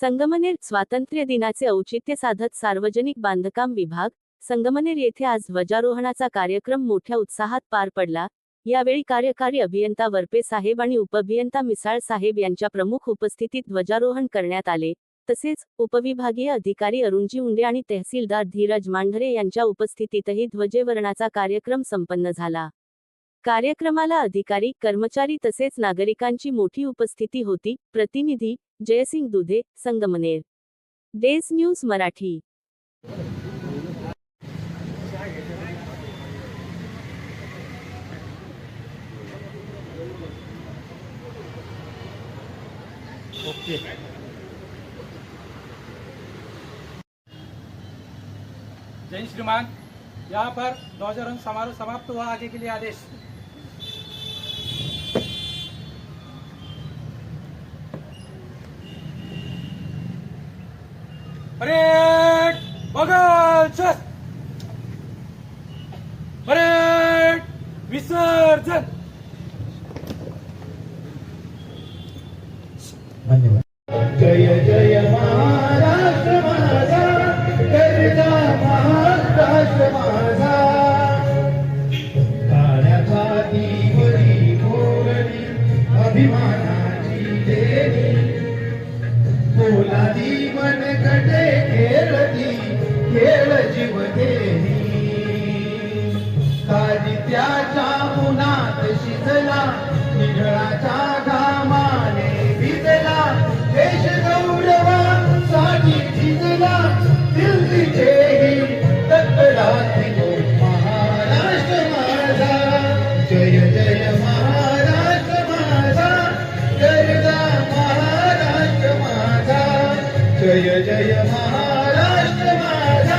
संगमनेर स्वातंत्र्य दिनाचे औचित्य साधत सार्वजनिक बांधकाम विभाग संगमनेर येथे आज ध्वजारोहणाचा कार्यक्रम मोठ्या उत्साहात पार पडला. यावेळी कार्यकारी अभियंता वरपे साहेब आणि उपअभियंता मिसाळ साहेब यांच्या प्रमुख उपस्थितीत ध्वजारोहण करण्यात आले. तसेच उपविभागीय अधिकारी अरुणजी उंडे आणि तहसीलदार धीरज मांढरे यांच्या उपस्थितीतही ध्वजेवरणाचा कार्यक्रम संपन्न झाला. कार्यक्रमाला अधिकारी कर्मचारी तसेच नागरिकांची मोठी उपस्थिती होती. प्रतिनिधी Jaysing Dudhe Sangamner. Days news Marathi. जय श्रीमान, यहाँ पर ध्वजारोहण समारोह समाप्त हुआ आगे के लिए आदेश। परेड बगल चल. परेड विसर्जन. जय जय महाराष्ट्र माझा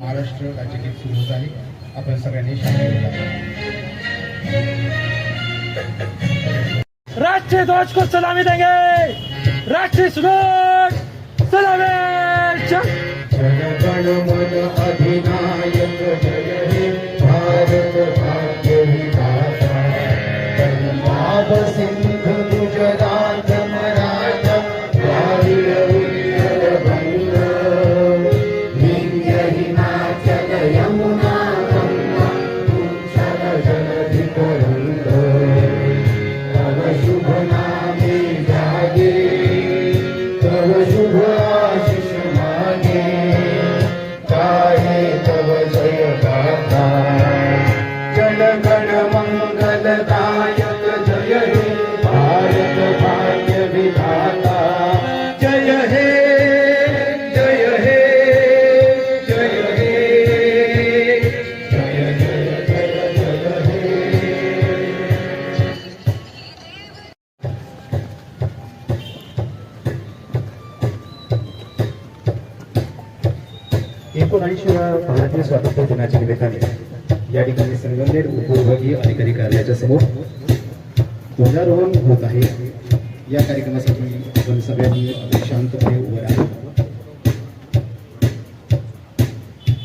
महाराष्ट्र राज्यगीत सुरू होत आहे. आपण सगळ्यांनी. राष्ट्रीय ध्वज को सलामी देंगे. राष्ट्रीय सुरज सलामी. जन गण मन अधिनायक एकोणऐंशीव्या भारतीय स्वातंत्र्य दिनाच्या निमित्ताने या ठिकाणी संगमनेर उपविभागीय अधिकारी कार्यालयाच्या समोर ध्वजारोहण होत आहे. या कार्यक्रमासाठी आपण सगळ्यांनी अगदी शांतपणे उभं राहा.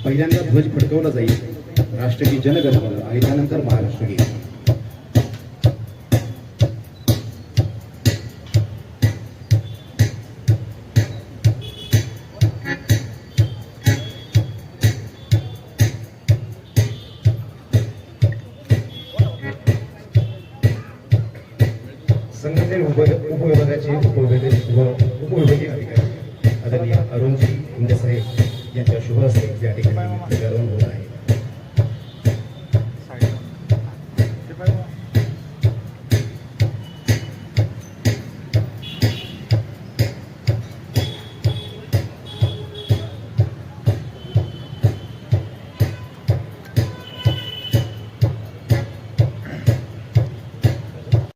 पहिल्यांदा ध्वज फडकवला जाईल. राष्ट्रगीत जनगणमन आणि त्यानंतर महाराष्ट्र गीत. संघटनेर उपविभागाचे उपविभागीय व उपविभागीय अधिकारी आदरणीय अरुणजी साहेब यांच्या शुभ हस्ते या ठिकाणी ध्वजारोहण होणार